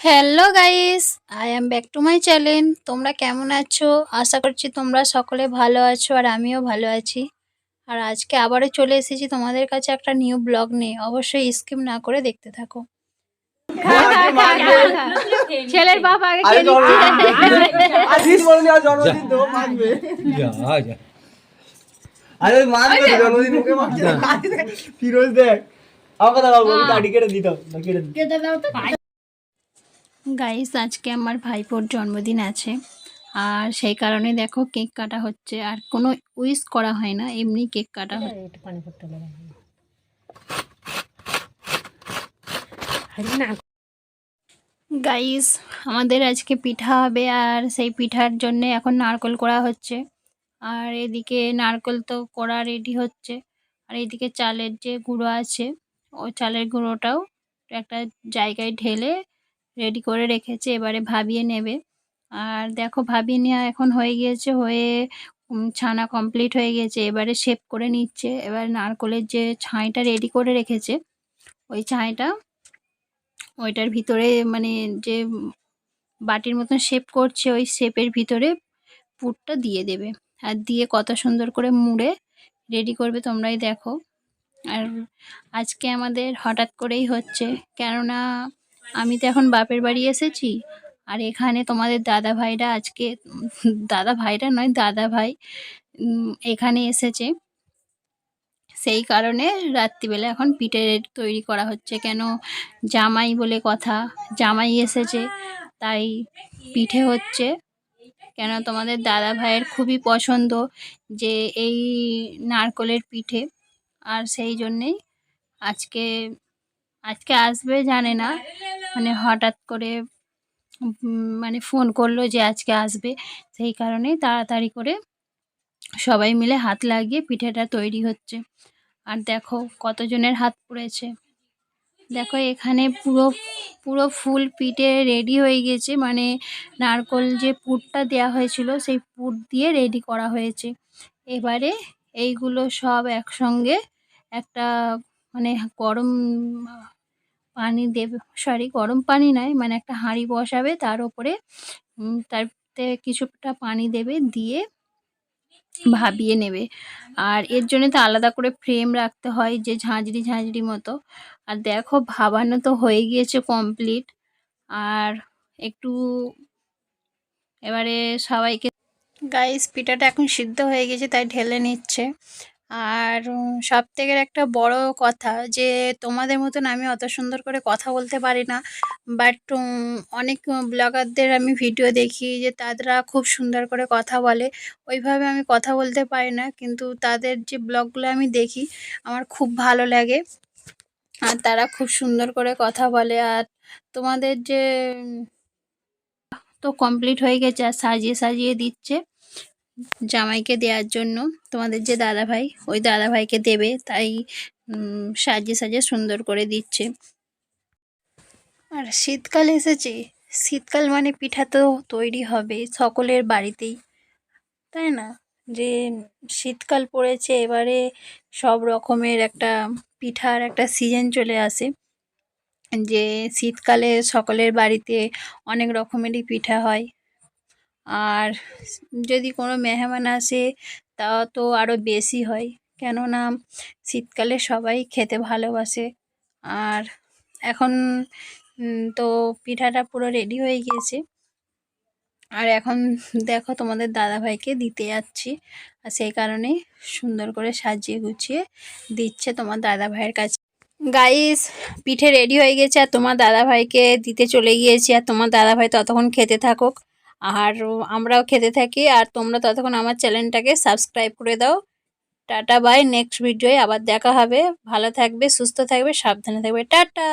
Hello guys I am back to my channel তোমরা কেমন আছো? আশা করছি তোমরা সকলে ভালো আছো আর আমিও ভালো আছি। আর আজকে আবারও চলে এসেছি তোমাদের কাছে একটা নিউ ব্লগ নিয়ে। অবশ্যই স্কিপ না করে দেখতে থাকো। ছেলের আগে খেয়ে নিচ্ছে। আর জন্মদিন ফিরোজ দেখ। আমার কথা বলব কাটি কেটে দিতাম না কেটে দিতাম। গাইস আজকে আমার ভাইপোর জন্মদিন আছে। আর সেই কারণে দেখো কেক কাটা হচ্ছে। আর কোনো উইশ করা হয় না এমনি কেক কাটা হয়। গাইস আমাদের আজকে পিঠা হবে। আর সেই পিঠার জন্য এখন নারকল করা হচ্ছে। আর এদিকে নারকল তো করা রেডি হচ্ছে। আর এদিকে চালের যে গুঁড়ো আছে ও চালের গুঁড়োটাও একটা জায়গায় ঢেলে রেডি করে রেখেছে, এবারে ভাবিয়ে নেবে। আর দেখো, ভাবিয়ে নেওয়া এখন হয়ে গিয়েছে, হয়ে ছানা কমপ্লিট হয়ে গেছে এবারে শেপ করে নিচ্ছে। এবার নারকলের যে ছাইটা রেডি করে রেখেছে, ওই ছাইটা ওইটার ভিতরে মানে যে বাটির মতন শেপ করছে, ওই শেপের ভিতরে পুরটা দিয়ে দেবে। আর দিয়ে কত সুন্দর করে মুড়ে রেডি করবে তোমরাই দেখো। আর আজকে আমাদের হঠাৎ করেই হচ্ছে, কেননা আমি তো এখন বাপের বাড়ি এসেছি। আর এখানে তোমাদের দাদা ভাইরা আজকে, দাদা ভাইরা নয় দাদা ভাই এখানে এসেছে। সেই কারণে রাত্রিবেলা এখন পিঠে তৈরি করা হচ্ছে। কেন? জামাই বলে কথা। জামাই এসেছে, তাই পিঠে হচ্ছে। কেন? তোমাদের দাদা ভাইয়ের খুবই পছন্দ যে এই নারকলের পিঠে। আর সেই জন্যেই আজকে আজকে আসবে জানে না। মানে হঠাৎ করে মানে ফোন করল যে আজকে আসবে। সেই কারণেই তাড়াতাড়ি করে সবাই মিলে হাত লাগিয়ে পিঠেটা তৈরি হচ্ছে। আর দেখো কতজনের হাত পুড়েছে। দেখো এখানে পুরো পুরো ফুল পিঠে রেডি হয়ে গেছে। মানে নারকল যে পুরটা দেওয়া হয়েছিল, সেই পুর দিয়ে রেডি করা হয়েছে। এবারে এইগুলো সব একসঙ্গে একটা মানে গরম পানি দেবে সরি গরম পানি নয় মানে একটা হাঁড়ি বসাবে তার উপরে উম, তারতে কিছুটা পানি দেবে দিয়ে ভাবিয়ে নেবে। আর এর জন্য তো আলাদা করে ফ্রেম রাখতে হয় যে ঝাঁঝরি ঝাঁঝরি মতো। আর দেখো ভাবানো তো হয়ে গিয়েছে কমপ্লিট আর একটু এবারে সবাইকে গাইস পিঠাটা এখন সিদ্ধ হয়ে গেছে তাই ঢেলে নিচ্ছে। আর সব থেকে একটা বড় কথা যে, তোমাদের মতন আমি অত সুন্দর করে কথা বলতে পারি না বাট অনেক ব্লগারদের আমি ভিডিও দেখি যে, তারা খুব সুন্দর করে কথা বলে। ওইভাবে আমি কথা বলতে পারি না, কিন্তু তাদের যে ব্লগগুলো আমি দেখি, আমার খুব ভালো লাগে। আর তারা খুব সুন্দর করে কথা বলে। আর তোমাদের যে তো কমপ্লিট হয়ে গেছে, আর সাজিয়ে সাজিয়ে দিচ্ছে। জামাইকে দেওয়ার জন্য তোমাদের যে দাদা ভাই ওই দাদা ভাইকে দেবে, তাই সাজিয়ে সাজিয়ে সুন্দর করে দিচ্ছে। আর শীতকাল এসেছে। শীতকাল মানে পিঠা তো তৈরি হবে সকলের বাড়িতেই। তাই না? যে শীতকাল পড়েছে, এবারে সব রকমের একটা পিঠার একটা সিজন চলে আসে। যে শীতকালে সকলের বাড়িতে অনেক রকমেরই পিঠা হয়। আর যদি কোনো মেহমান আসে, তা তো আরও বেশি হয়। কেননা শীতকালে সবাই খেতে ভালোবাসে। আর এখন তো পিঠাটা পুরো রেডি হয়ে গিয়েছে। আর এখন দেখো তোমাদের দাদাভাইকে দিতে যাচ্ছি। আর সেই কারণে সুন্দর করে সাজিয়ে গুছিয়ে দিচ্ছে তোমার দাদাভাইয়ের কাছে। গাইস পিঠে রেডি হয়ে গেছে আর তোমার দাদাভাইকে দিতে চলে গিয়েছি। আর তোমার দাদাভাই ততক্ষণ খেতে থাকুক। আর আমরাও খেতে থাকি। আর তোমরা ততক্ষণ আমার চ্যানেলটাকে সাবস্ক্রাইব করে দাও। Tata, by. নেক্সট ভিডিওয় আবার দেখা হবে। ভালো থাকবে, সুস্থ থাকবে, সাবধানে থাকবে। টাটা!